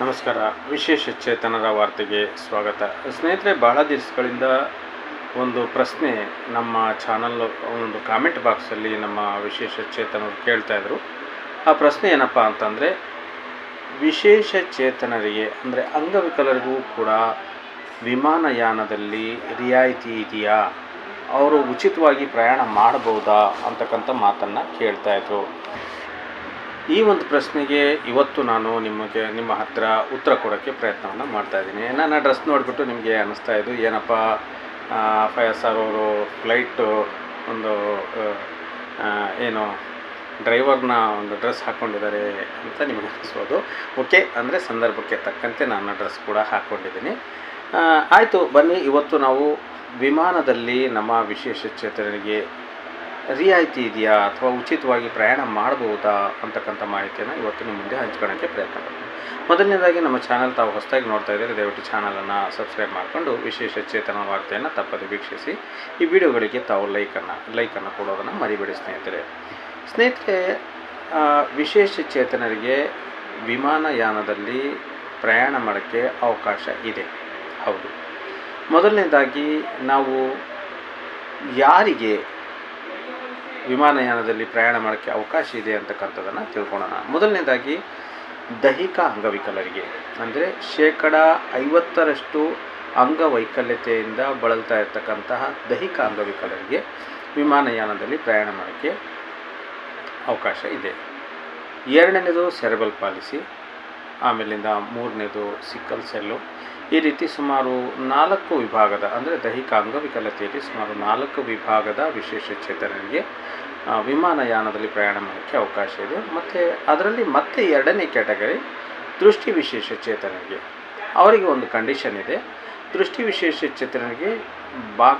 ನಮಸ್ಕಾರ. ವಿಶೇಷ ಚೇತನರ ವಾರ್ತೆಗೆ ಸ್ವಾಗತ. ಸ್ನೇಹಿತರೆ, ಬಹಳ ದಿವಸಗಳಿಂದ ಒಂದು ಪ್ರಶ್ನೆ ನಮ್ಮ ಚಾನಲ್, ಒಂದು ಕಾಮೆಂಟ್ ಬಾಕ್ಸಲ್ಲಿ ನಮ್ಮ ವಿಶೇಷ ಚೇತನರು ಕೇಳ್ತಾಯಿದ್ರು ಆ ಪ್ರಶ್ನೆ ಏನಪ್ಪ ಅಂತಂದರೆ, ವಿಶೇಷ ಚೇತನರಿಗೆ, ಅಂದರೆ ಅಂಗವಿಕಲರಿಗೂ ಕೂಡ ವಿಮಾನಯಾನದಲ್ಲಿ ರಿಯಾಯಿತಿ ಇದೆಯಾ? ಅವರು ಉಚಿತವಾಗಿ ಪ್ರಯಾಣ ಮಾಡಬಹುದಾ ಅಂತಕ್ಕಂಥ ಮಾತನ್ನು ಕೇಳ್ತಾ ಇದ್ರು. ಈ ಒಂದು ಪ್ರಶ್ನೆಗೆ ಇವತ್ತು ನಾನು ನಿಮಗೆ ನಿಮ್ಮ ಹತ್ರ ಉತ್ತರ ಕೊಡೋಕ್ಕೆ ಪ್ರಯತ್ನವನ್ನು ಮಾಡ್ತಾ ಇದ್ದೀನಿ. ನನ್ನ ಡ್ರೆಸ್ ನೋಡಿಬಿಟ್ಟು ನಿಮಗೆ ಅನ್ನಿಸ್ತಾ ಇದ್ದು, ಏನಪ್ಪ ಫೈ ಎಸ್ ಆರ್ ಅವರು ಫ್ಲೈಟು ಒಂದು ಏನು, ಡ್ರೈವರ್ನ ಒಂದು ಡ್ರೆಸ್ ಹಾಕ್ಕೊಂಡಿದ್ದಾರೆ ಅಂತ ನಿಮಗೆ ಅನಿಸ್ಬೋದು. ಓಕೆ, ಅಂದರೆ ಸಂದರ್ಭಕ್ಕೆ ತಕ್ಕಂತೆ ನಾನು ಡ್ರೆಸ್ ಕೂಡ ಹಾಕ್ಕೊಂಡಿದ್ದೀನಿ ಆಯಿತು, ಬನ್ನಿ, ಇವತ್ತು ನಾವು ವಿಮಾನದಲ್ಲಿ ನಮ್ಮ ವಿಶೇಷ ಚೇತನರಿಗೆ ರಿಯಾಯಿತಿ ಇದೆಯಾ ಅಥವಾ ಉಚಿತವಾಗಿ ಪ್ರಯಾಣ ಮಾಡಬಹುದಾ ಅಂತಕ್ಕಂಥ ಮಾಹಿತಿಯನ್ನು ಇವತ್ತು ನಿಮ್ಮ ಮುಂದೆ ಹಂಚ್ಕೊಳ್ಳೋಕ್ಕೆ ಪ್ರಯತ್ನ ಪಡ್ತೀನಿ. ಮೊದಲನೇದಾಗಿ ನಮ್ಮ ಚಾನಲ್ ತಾವು ಹೊಸದಾಗಿ ನೋಡ್ತಾ ಇದ್ದರೆ, ದಯವಿಟ್ಟು ಚಾನಲನ್ನು ಸಬ್ಸ್ಕ್ರೈಬ್ ಮಾಡಿಕೊಂಡು ವಿಶೇಷ ಚೇತನ ವಾರ್ತೆಯನ್ನು ತಪ್ಪದೆ ವೀಕ್ಷಿಸಿ. ಈ ವಿಡಿಯೋಗಳಿಗೆ ತಾವು ಲೈಕನ್ನು ಲೈಕನ್ನು ಕೊಡೋದನ್ನು ಮರಿಬೇಡಿ ಸ್ನೇಹಿತರೆ. ಸ್ನೇಹಿತರೆ ವಿಶೇಷ ಚೇತನರಿಗೆ ವಿಮಾನಯಾನದಲ್ಲಿ ಪ್ರಯಾಣ ಮಾಡೋಕ್ಕೆ ಅವಕಾಶ ಇದೆ. ಹೌದು. ಮೊದಲನೇದಾಗಿ ನಾವು ಯಾರಿಗೆ ವಿಮಾನಯಾನದಲ್ಲಿ ಪ್ರಯಾಣ ಮಾಡೋಕ್ಕೆ ಅವಕಾಶ ಇದೆ ಅಂತಕ್ಕಂಥದ್ದನ್ನು ತಿಳ್ಕೊಳ್ಳೋಣ. ಮೊದಲನೇದಾಗಿ ದೈಹಿಕ ಅಂಗವಿಕಲರಿಗೆ ಅಂದರೆ ಶೇಕಡ ಐವತ್ತರಷ್ಟು ಅಂಗವೈಕಲ್ಯತೆಯಿಂದ ಬಳಲ್ತಾ ಇರತಕ್ಕಂತಹ ದೈಹಿಕ ಅಂಗವಿಕಲರಿಗೆ ವಿಮಾನಯಾನದಲ್ಲಿ ಪ್ರಯಾಣ ಮಾಡೋಕ್ಕೆ ಅವಕಾಶ ಇದೆ. ಎರಡನೇದು ಸೆರೆಬಲ್ ಪಾಲಿಸಿ. ಆಮೇಲಿಂದ ಮೂರನೇದು ಸಿಕ್ಕಲ್ ಸೆಲ್ಲು. ಈ ರೀತಿ ಸುಮಾರು ನಾಲ್ಕು ವಿಭಾಗದ, ಅಂದರೆ ದೈಹಿಕ ಅಂಗವಿಕಲತೆಯಲ್ಲಿ ಸುಮಾರು ನಾಲ್ಕು ವಿಭಾಗದ ವಿಶೇಷ ಚೇತನರಿಗೆ ವಿಮಾನಯಾನದಲ್ಲಿ ಪ್ರಯಾಣ ಮಾಡೋಕ್ಕೆ ಅವಕಾಶ ಇದೆ. ಮತ್ತು ಅದರಲ್ಲಿ ಮತ್ತೆ ಎರಡನೇ ಕ್ಯಾಟಗರಿ ದೃಷ್ಟಿ ವಿಶೇಷ ಚೇತನರಿಗೆ. ಅವರಿಗೆ ಒಂದು ಕಂಡೀಷನ್ ಇದೆ. ದೃಷ್ಟಿ ವಿಶೇಷ ಚೇತನರಿಗೆ ಬಾ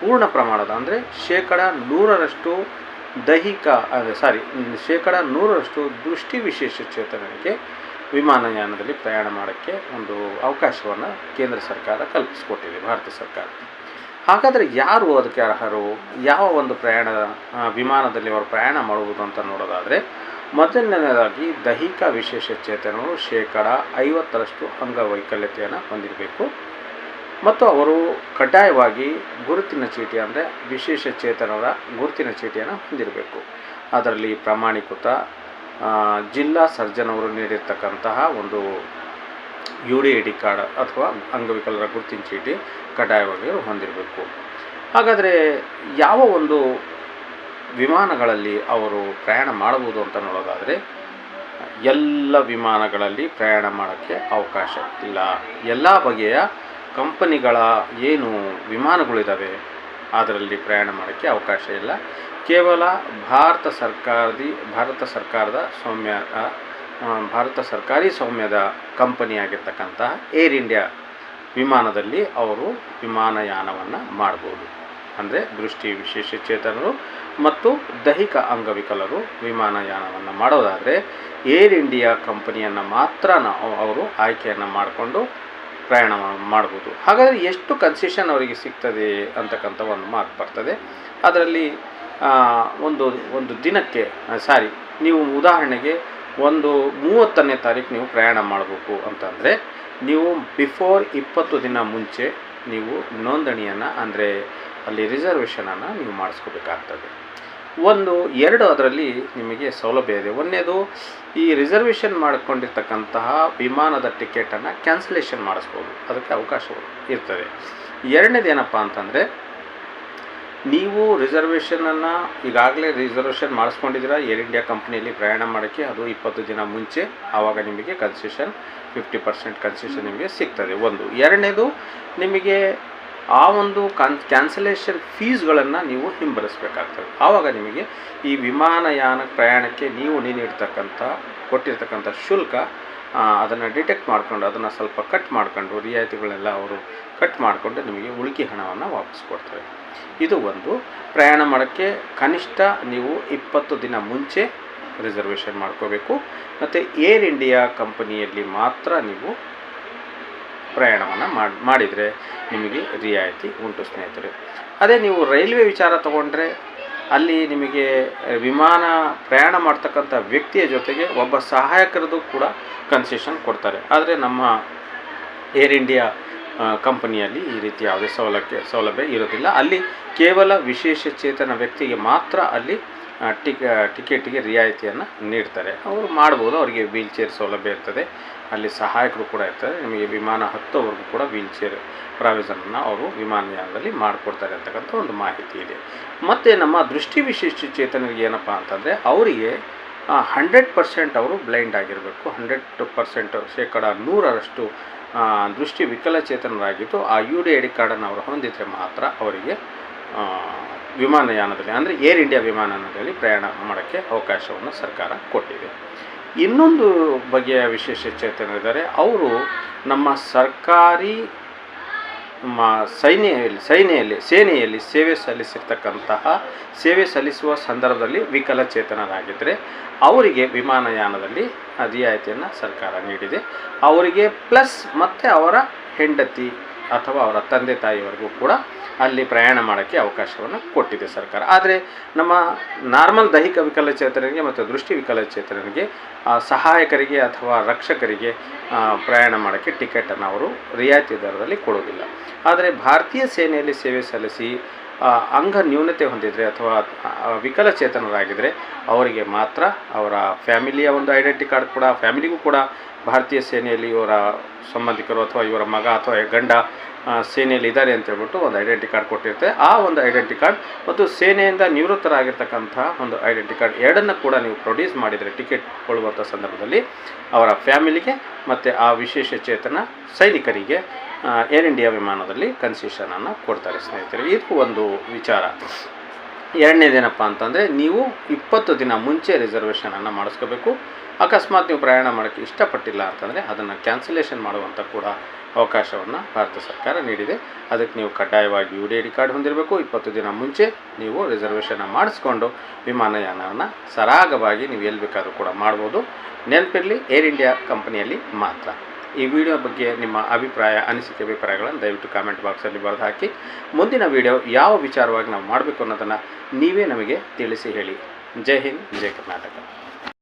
ಪೂರ್ಣ ಪ್ರಮಾಣದ, ಅಂದರೆ ಶೇಕಡ ನೂರರಷ್ಟು ದೈಹಿಕ ಸಾರಿ, ಶೇಕಡ ನೂರರಷ್ಟು ದೃಷ್ಟಿ ವಿಶೇಷ ಚೇತನರಿಗೆ ವಿಮಾನಯಾನದಲ್ಲಿ ಪ್ರಯಾಣ ಮಾಡೋಕ್ಕೆ ಒಂದು ಅವಕಾಶವನ್ನು ಕೇಂದ್ರ ಸರ್ಕಾರ ಕಲ್ಪಿಸಿಕೊಟ್ಟಿದೆ, ಭಾರತ ಸರ್ಕಾರ. ಹಾಗಾದರೆ ಯಾರು ಅದಕ್ಕೆ ಅರ್ಹರು? ಯಾವ ಒಂದು ಪ್ರಯಾಣ ವಿಮಾನದಲ್ಲಿ ಅವರು ಪ್ರಯಾಣ ಮಾಡುವುದು ಅಂತ ನೋಡೋದಾದರೆ, ಮೊದಲನೇದಾಗಿ ದೈಹಿಕ ವಿಶೇಷ ಚೇತನರು ಶೇಕಡ ಐವತ್ತರಷ್ಟು ಅಂಗವೈಕಲ್ಯತೆಯನ್ನು ಹೊಂದಿರಬೇಕು. ಮತ್ತು ಅವರು ಕಡ್ಡಾಯವಾಗಿ ಗುರುತಿನ ಚೀಟಿ ಅಂದರೆ ವಿಶೇಷ ಚೇತನರ ಗುರುತಿನ ಚೀಟಿಯನ್ನು ಹೊಂದಿರಬೇಕು. ಅದರಲ್ಲಿ ಪ್ರಮಾಣೀಕೃತ ಜಿಲ್ಲಾ ಸರ್ಜನ್ ಅವರು ನೀಡಿರ್ತಕ್ಕಂತಹ ಒಂದು U D I D card ಅಥವಾ ಅಂಗವಿಕಲರ ಗುರುತಿನ ಚೀಟಿ ಕಡ್ಡಾಯವಾಗಿ ಹೊಂದಿರಬೇಕು. ಹಾಗಾದರೆ ಯಾವ ಒಂದು ವಿಮಾನಗಳಲ್ಲಿ ಅವರು ಪ್ರಯಾಣ ಮಾಡಬಹುದು ಅಂತ ನೋಡೋದಾದರೆ, ಎಲ್ಲ ವಿಮಾನಗಳಲ್ಲಿ ಪ್ರಯಾಣ ಮಾಡೋಕ್ಕೆ ಅವಕಾಶ ಇಲ್ಲ. ಎಲ್ಲ ಬಗೆಯ ಕಂಪನಿಗಳ ಏನು ವಿಮಾನಗಳಿದ್ದಾವೆ ಅದರಲ್ಲಿ ಪ್ರಯಾಣ ಮಾಡೋಕ್ಕೆ ಅವಕಾಶ ಇಲ್ಲ. ಕೇವಲ ಭಾರತ ಸರ್ಕಾರದಿ, ಭಾರತ ಸರ್ಕಾರದ ಸೌಮ್ಯ ಭಾರತ ಸರ್ಕಾರಿ ಸೌಮ್ಯದ ಕಂಪನಿಯಾಗಿರ್ತಕ್ಕಂತಹ ಏರ್ ಇಂಡಿಯಾ ವಿಮಾನದಲ್ಲಿ ಅವರು ವಿಮಾನಯಾನವನ್ನು ಮಾಡ್ಬೋದು. ಅಂದರೆ ದೃಷ್ಟಿ ವಿಶೇಷ ಚೇತನರು ಮತ್ತು ದೈಹಿಕ ಅಂಗವಿಕಲರು ವಿಮಾನಯಾನವನ್ನು ಮಾಡೋದಾದರೆ ಏರ್ ಇಂಡಿಯಾ ಕಂಪನಿಯನ್ನು ಮಾತ್ರ ಅವರು ಆಯ್ಕೆಯನ್ನು ಮಾಡಿಕೊಂಡು ಪ್ರಯಾಣ ಮಾಡ್ಬೋದು. ಹಾಗಾದರೆ ಎಷ್ಟು ಕನ್ಸೆಷನ್ ಅವರಿಗೆ ಸಿಗ್ತದೆ ಅಂತಕ್ಕಂಥ ಒಂದು ಮಾರ್ಕ್ ಬರ್ತದೆ. ಅದರಲ್ಲಿ ಒಂದು ಒಂದು ದಿನಕ್ಕೆ ಸಾರಿ, ನೀವು ಉದಾಹರಣೆಗೆ ಒಂದು ಮೂವತ್ತನೇ ತಾರೀಕು ನೀವು ಪ್ರಯಾಣ ಮಾಡಬೇಕು ಅಂತಂದರೆ, ನೀವು ಬಿಫೋರ್ ಇಪ್ಪತ್ತು ದಿನ ಮುಂಚೆ ನೀವು ನೋಂದಣಿಯನ್ನು ಅಂದರೆ ಅಲ್ಲಿ ರಿಸರ್ವೇಷನನ್ನು ನೀವು ಮಾಡಿಸ್ಕೋಬೇಕಾಗ್ತದೆ. ಒಂದು, ಎರಡು ಅದರಲ್ಲಿ ನಿಮಗೆ ಸೌಲಭ್ಯ ಇದೆ. ಒಂದನೇದು, ಈ ರಿಸರ್ವೇಷನ್ ಮಾಡಿಕೊಂಡಿರ್ತಕ್ಕಂತಹ ವಿಮಾನದ ಟಿಕೆಟನ್ನು ಕ್ಯಾನ್ಸಲೇಷನ್ ಮಾಡಿಸ್ಬೋದು. ಅದಕ್ಕೆ ಅವಕಾಶ ಇರ್ತದೆ. ಎರಡನೇದು ಏನಪ್ಪ ಅಂತಂದರೆ, ನೀವು ರಿಸರ್ವೇಷನನ್ನು ಈಗಾಗಲೇ ರಿಸರ್ವೇಷನ್ ಮಾಡಿಸ್ಕೊಂಡಿದ್ದೀರಾ? ಏರ್ ಇಂಡಿಯಾ ಕಂಪ್ನಿಯಲ್ಲಿ ಪ್ರಯಾಣ ಮಾಡೋಕ್ಕೆ ಅದು ಇಪ್ಪತ್ತು ದಿನ ಮುಂಚೆ ಆವಾಗ ನಿಮಗೆ ಕನ್ಸೆಷನ್ ಫಿಫ್ಟಿ ಪರ್ಸೆಂಟ್ ಕನ್ಸೆಷನ್ ನಿಮಗೆ ಸಿಗ್ತದೆ. ಒಂದು. ಎರಡನೇದು, ನಿಮಗೆ ಆ ಒಂದು ಕಾನ್ ಕ್ಯಾನ್ಸಲೇಷನ್ ಫೀಸ್ಗಳನ್ನು ನೀವು ಹಿಂಬರಿಸಬೇಕಾಗ್ತದೆ. ಆವಾಗ ನಿಮಗೆ ಈ ವಿಮಾನಯಾನ ಪ್ರಯಾಣಕ್ಕೆ ನೀವು ನೀಡಿರ್ತಕ್ಕಂಥ, ಕೊಟ್ಟಿರ್ತಕ್ಕಂಥ ಶುಲ್ಕ ಅದನ್ನು ಡಿಟೆಕ್ಟ್ ಮಾಡಿಕೊಂಡು, ಅದನ್ನು ಸ್ವಲ್ಪ ಕಟ್ ಮಾಡಿಕೊಂಡು ರಿಯಾಯಿತಿಗಳನ್ನೆಲ್ಲ ಅವರು ಕಟ್ ಮಾಡಿಕೊಂಡು ನಿಮಗೆ ಉಳಿಕೆ ಹಣವನ್ನು ವಾಪಸ್ ಕೊಡ್ತಾರೆ. ಇದು ಒಂದು. ಪ್ರಯಾಣ ಮಾಡೋಕ್ಕೆ ಕನಿಷ್ಠ ನೀವು ಇಪ್ಪತ್ತು ದಿನ ಮುಂಚೆ ರಿಸರ್ವೇಷನ್ ಮಾಡ್ಕೋಬೇಕು. ಮತ್ತು ಏರ್ ಇಂಡಿಯಾ ಕಂಪನಿಯಲ್ಲಿ ಮಾತ್ರ ನೀವು ಪ್ರಯಾಣವನ್ನು ಮಾಡಿ, ಮಾಡಿದರೆ ನಿಮಗೆ ರಿಯಾಯಿತಿ ಉಂಟು ಸ್ನೇಹಿತರೆ. ಅದೇ ನೀವು ರೈಲ್ವೆ ವಿಚಾರ ತಗೊಂಡ್ರೆ ಅಲ್ಲಿ ನಿಮಗೆ ವಿಮಾನ ಪ್ರಯಾಣ ಮಾಡ್ತಕ್ಕಂಥ ವ್ಯಕ್ತಿಯ ಜೊತೆಗೆ ಒಬ್ಬ ಸಹಾಯಕರದ್ದು ಕೂಡ ಕನ್ಸೆಷನ್ ಕೊಡ್ತಾರೆ. ಆದರೆ ನಮ್ಮ ಏರ್ ಇಂಡಿಯಾ ಕಂಪನಿಯಲ್ಲಿ ಈ ರೀತಿ ಯಾವುದೇ ಸೌಲಭ್ಯ ಸೌಲಭ್ಯ ಇರೋದಿಲ್ಲ. ಅಲ್ಲಿ ಕೇವಲ ವಿಶೇಷ ಚೇತನ ವ್ಯಕ್ತಿಗೆ ಮಾತ್ರ ಅಲ್ಲಿ ಟಿಕ ಟಿಕೆಟಿಗೆ ರಿಯಾಯಿತಿಯನ್ನು ನೀಡ್ತಾರೆ. ಅವರು ಮಾಡ್ಬೋದು, ಅವರಿಗೆ ವೀಲ್ ಚೇರ್ ಸೌಲಭ್ಯ ಇರ್ತದೆ. ಅಲ್ಲಿ ಸಹಾಯಕರು ಕೂಡ ಇರ್ತಾರೆ ನಿಮಗೆ ವಿಮಾನ ಹತ್ತೋವರೆಗೂ ಕೂಡ ವೀಲ್ ಚೇರ್ ಪ್ರಾವಿಸನನ್ನು ಅವರು ವಿಮಾನಯಾನದಲ್ಲಿ ಮಾಡಿಕೊಡ್ತಾರೆ ಅಂತಕ್ಕಂಥ ಒಂದು ಮಾಹಿತಿ ಇದೆ. ಮತ್ತು ನಮ್ಮ ದೃಷ್ಟಿ ವಿಶಿಷ್ಟ ಚೇತನರಿಗೆ ಏನಪ್ಪ ಅಂತಂದರೆ, ಅವರಿಗೆ ಹಂಡ್ರೆಡ್ ಪರ್ಸೆಂಟ್ ಅವರು ಬ್ಲೈಂಡ್ ಆಗಿರಬೇಕು. ಹಂಡ್ರೆಡ್ ಪರ್ಸೆಂಟ್ ಶೇಕಡ ನೂರರಷ್ಟು ದೃಷ್ಟಿ ವಿಕಲಚೇತನರಾಗಿದ್ದು, ಆ ಯು ಡಿ ಐ ಡಿ ಕಾರ್ಡನ್ನು ಅವರು ಹೊಂದಿದರೆ ಮಾತ್ರ ಅವರಿಗೆ ವಿಮಾನಯಾನದಲ್ಲಿ, ಅಂದರೆ ಏರ್ ಇಂಡಿಯಾ ವಿಮಾನದಲ್ಲಿ ಪ್ರಯಾಣ ಮಾಡೋಕ್ಕೆ ಅವಕಾಶವನ್ನು ಸರ್ಕಾರ ಕೊಟ್ಟಿದೆ. ಇನ್ನೊಂದು ಬಗೆಯ ವಿಶೇಷ ಚೇತನರಿದ್ದಾರೆ. ಅವರು ನಮ್ಮ ಸರ್ಕಾರಿ ನಮ್ಮ ಸೈನ್ಯದಲ್ಲಿ ಸೈನ್ಯದಲ್ಲಿ ಸೇನೆಯಲ್ಲಿ ಸೇವೆ ಸಲ್ಲಿಸಿರ್ತಕ್ಕಂತಹ, ಸೇವೆ ಸಲ್ಲಿಸುವ ಸಂದರ್ಭದಲ್ಲಿ ವಿಕಲಚೇತನರಾಗಿದ್ದರೆ, ಅವರಿಗೆ ವಿಮಾನಯಾನದಲ್ಲಿ ರಿಯಾಯಿತಿಯನ್ನು ಸರ್ಕಾರ ನೀಡಿದೆ. ಅವರಿಗೆ ಪ್ಲಸ್ ಮತ್ತು ಅವರ ಹೆಂಡತಿ ಅಥವಾ ಅವರ ತಂದೆ ತಾಯಿಯವರೆಗೂ ಕೂಡ ಅಲ್ಲಿ ಪ್ರಯಾಣ ಮಾಡೋಕ್ಕೆ ಅವಕಾಶವನ್ನು ಕೊಟ್ಟಿದೆ ಸರ್ಕಾರ. ಆದರೆ ನಮ್ಮ ನಾರ್ಮಲ್ ದೈಹಿಕ ವಿಕಲಚೇತನರಿಗೆ ಮತ್ತು ದೃಷ್ಟಿ ವಿಕಲಚೇತನರಿಗೆ ಸಹಾಯಕರಿಗೆ ಅಥವಾ ರಕ್ಷಕರಿಗೆ ಪ್ರಯಾಣ ಮಾಡೋಕ್ಕೆ ಟಿಕೆಟನ್ನು ಅವರು ರಿಯಾಯಿತಿ ದರದಲ್ಲಿ ಕೊಡೋದಿಲ್ಲ ಆದರೆ ಭಾರತೀಯ ಸೇನೆಯಲ್ಲಿ ಸೇವೆ ಸಲ್ಲಿಸಿ ಅಂಗ ನ್ಯೂನತೆ ಹೊಂದಿದರೆ ಅಥವಾ ವಿಕಲಚೇತನರಾಗಿದ್ದರೆ ಅವರಿಗೆ ಮಾತ್ರ ಅವರ ಫ್ಯಾಮಿಲಿಯ ಒಂದು ಐಡೆಂಟಿ ಕಾರ್ಡ್ ಕೂಡ, ಫ್ಯಾಮಿಲಿಗೂ ಕೂಡ ಭಾರತೀಯ ಸೇನೆಯಲ್ಲಿ ಇವರ ಸಂಬಂಧಿಕರು ಅಥವಾ ಇವರ ಮಗ ಅಥವಾ ಗಂಡ ಸೇನೆಯಲ್ಲಿ ಇದ್ದಾರೆ ಅಂತ ಹೇಳ್ಬಿಟ್ಟು ಒಂದು ಐಡೆಂಟಿ ಕಾರ್ಡ್ ಕೊಟ್ಟಿರುತ್ತೆ. ಆ ಒಂದು ಐಡೆಂಟಿ ಕಾರ್ಡ್ ಮತ್ತು ಸೇನೆಯಿಂದ ನಿವೃತ್ತರಾಗಿರ್ತಕ್ಕಂಥ ಒಂದು ಐಡೆಂಟಿ ಕಾರ್ಡ್ ಎರಡನ್ನು ಕೂಡ ನೀವು ಪ್ರೊಡ್ಯೂಸ್ ಮಾಡಿದರೆ ಟಿಕೆಟ್ ಕೊಳ್ಳುವಂಥ ಸಂದರ್ಭದಲ್ಲಿ ಅವರ ಫ್ಯಾಮಿಲಿಗೆ ಮತ್ತು ಆ ವಿಶೇಷ ಚೇತನ ಸೈನಿಕರಿಗೆ ಏರ್ ಇಂಡಿಯಾ ವಿಮಾನದಲ್ಲಿ ಕನ್ಸೆಷನನ್ನು ಕೊಡ್ತಾರೆ ಸ್ನೇಹಿತರೆ. ಇದು ಒಂದು ವಿಚಾರ. ಎರಡನೇದೇನಪ್ಪ ಅಂತಂದರೆ ನೀವು ಇಪ್ಪತ್ತು ದಿನ ಮುಂಚೆ ರಿಸರ್ವೇಷನನ್ನು ಮಾಡಿಸ್ಕೋಬೇಕು. ಅಕಸ್ಮಾತ್ ನೀವು ಪ್ರಯಾಣ ಮಾಡೋಕ್ಕೆ ಇಷ್ಟಪಟ್ಟಿಲ್ಲ ಅಂತಂದರೆ ಅದನ್ನು ಕ್ಯಾನ್ಸಲೇಷನ್ ಮಾಡುವಂಥ ಕೂಡ ಅವಕಾಶವನ್ನು ಭಾರತ ಸರ್ಕಾರ ನೀಡಿದೆ. ಅದಕ್ಕೆ ನೀವು ಕಡ್ಡಾಯವಾಗಿ U D I D card ಹೊಂದಿರಬೇಕು. ಇಪ್ಪತ್ತು ದಿನ ಮುಂಚೆ ನೀವು ರಿಸರ್ವೇಷನ್ನ ಮಾಡಿಸ್ಕೊಂಡು ವಿಮಾನಯಾನವನ್ನು ಸರಾಗವಾಗಿ ನೀವು ಎಲ್ಲಿ ಬೇಕಾದರೂ ಕೂಡ ಮಾಡ್ಬೋದು. ನೆನಪಿರಲಿ ಏರ್ ಇಂಡಿಯಾ ಕಂಪನಿಯಲ್ಲಿ ಮಾತ್ರ. ಈ ವಿಡಿಯೋ ಬಗ್ಗೆ ನಿಮ್ಮ ಅಭಿಪ್ರಾಯ, ಅನಿಸಿಕೆ, ಅಭಿಪ್ರಾಯಗಳನ್ನು ದಯವಿಟ್ಟು ಕಾಮೆಂಟ್ ಬಾಕ್ಸಲ್ಲಿ ಬರೆದು ಹಾಕಿ. ಮುಂದಿನ ವಿಡಿಯೋ ಯಾವ ವಿಚಾರವಾಗಿ ನಾವು ಮಾಡಬೇಕು ಅನ್ನೋದನ್ನು ನೀವೇ ನಮಗೆ ತಿಳಿಸಿ ಹೇಳಿ. ಜೈ ಹಿಂದ್, ಜೈ ಕರ್ನಾಟಕ.